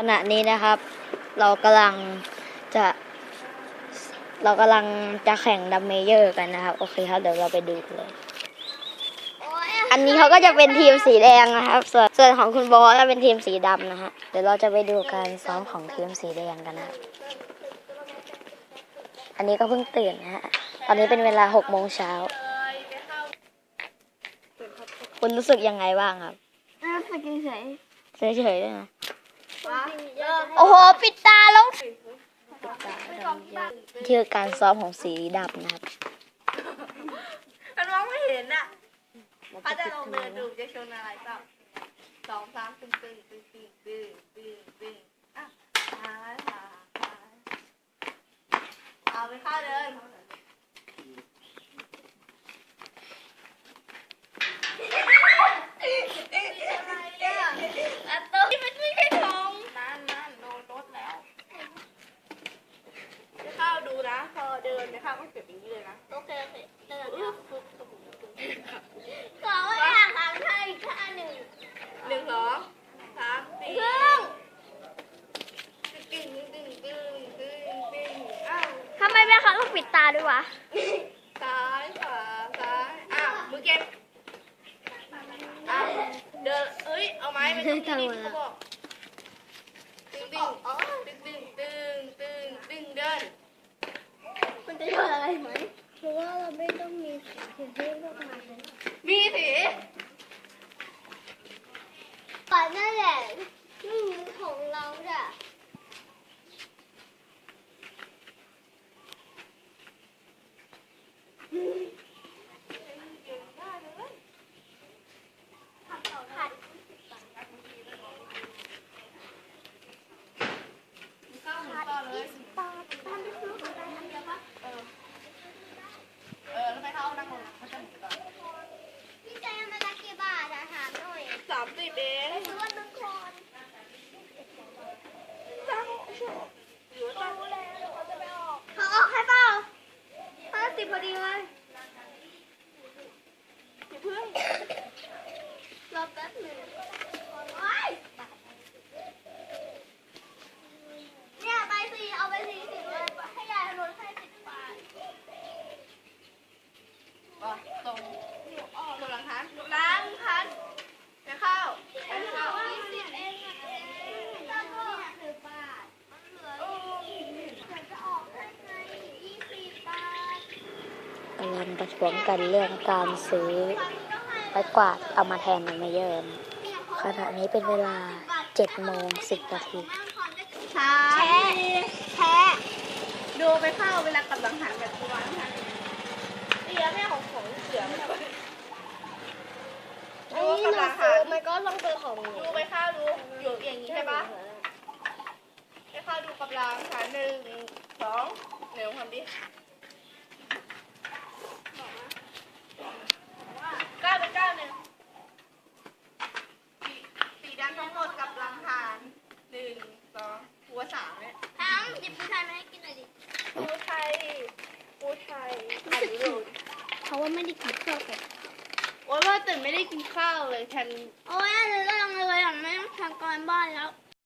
ขณะนี้นะครับ เรากำลังจะ เรากำลังจะแข่งดัมเมเยอร์กันนะครับ โอเคครับเดี๋ยวเราไปดูกันเลย อันนี้เขาก็จะเป็นทีมสีแดงนะครับ ส่วนส่วนของคุณบอสจะเป็นทีมสีดำนะฮะเดี๋ยวเราจะไปดูการซ้อมของทีมสีแดงกันนะครับอันนี้ก็เพิ่งตื่นนะฮะ ตอนนี้เป็นเวลาหกโมงเช้า คุณรู้สึกยังไงบ้างครับ รู้สึกเฉยเฉยๆด้วยนะๆ โอ้โห ปิดตาแล้วที่คือการซ้อมของสีดำนะครับมันมองไม่เห็นอะเขาจะลองเดินดูจะชนอะไรเปล่าสองสามตึงตึงตึงตึงตึงตึงตึงอะซ้ายขวายเอาไปข้าเดินอะตัวที่มันไม่ใช่ทองนั่นนั่นโดนรถแล้วจะเข้าดูนะ พอเดินจะเข้าก็เก็บอย่างนี้เลยนะโอเคโอเคเดินอึ๊บปึ๊บปึ๊บปึ๊บขอว่าอยากทำให้อีกท่าหนึ่งหนึ่งสองสามสี่ครึ่งตึ้งตึ้งตึ้งตึ้งตึ้งอ้าวทำไมแม่เขาต้องปิดตาด้วยวะซ้ายขวาซ้ายอ้าวมือเก็บอ้าวเดินเอ้ยเอาไม้ไปตรงนี้ดิเขาบอกตึ้งตึ้งตึ้งตึ้งตึ้งตึ้งตึ้งเดิน มันจะช่วยอะไรไหมเพราะว่าเราไม่ต้องมีสีที่พวกมัน มีสี ก่อนนั่นแหละนี่ของเราจ้ะผัด เข้าหมุนต่อเลย ปลาทำได้รู้อะไรทำได้ปะ เออเออแล้วไปเข้านั่งลงเขาจะหมุนต่อ พี่ใจมันละกี่บาทอะถามห น่อยสามสิบเองซื้อวันหนึ่งคนตั้งโชว์หรือว่าตั้งเขาออกให้เปล่าห้าสิบพอดีเลยอย่าเพิ่งรอแป๊บหนึ่งโอ๊ยเนี่ยใบสีเอาใบสีสิบเลยให้ยายลดให้สิบบาท อะตรงตรงหลังคันล้างคันจะเข้าจะเข้า ยี่สิบเองอะเจ๊แล้วก็สิบบาทมันเหลือ โอ้ เดี๋ยวจะออกให้ไงยี่สิบบาท กำลังประท้วงกันเรื่องการซื้อไม้กวาดเอามาแทนดัมเมเยอร์นะขณะนี้เป็นเวลา7โมง10นาทีแพ้แพ้ดูไปเข้าเวลากำลังหันแบบตัวนะคะเอียแม่ของของเสือมันด้วยดูกำลังหันมันก็ต้องเป็นของดูไปข้าดูอยู่อย่างนี้ใช่ปะไปข้าดูกำลังหันหนึ่งสองเร็วทำดิเก้าเป็นเก้าหนึ่งสีสีดำทั้งหมดกับลังหานหนึ่งสอง หัวสามเนี่ยทั้งหยิบผู้ชายมาให้กินหน่อยดิปูไทยปูไทยอันนี้อยู่เขาว่าไม่ได้กินข้าวกันโอ้ยว่าตื่นไม่ได้กินข้าวเลยฉัน โอ้ยอันนี้ก็ยังเลยอะไม่ต้องทำการบ้านแล้ว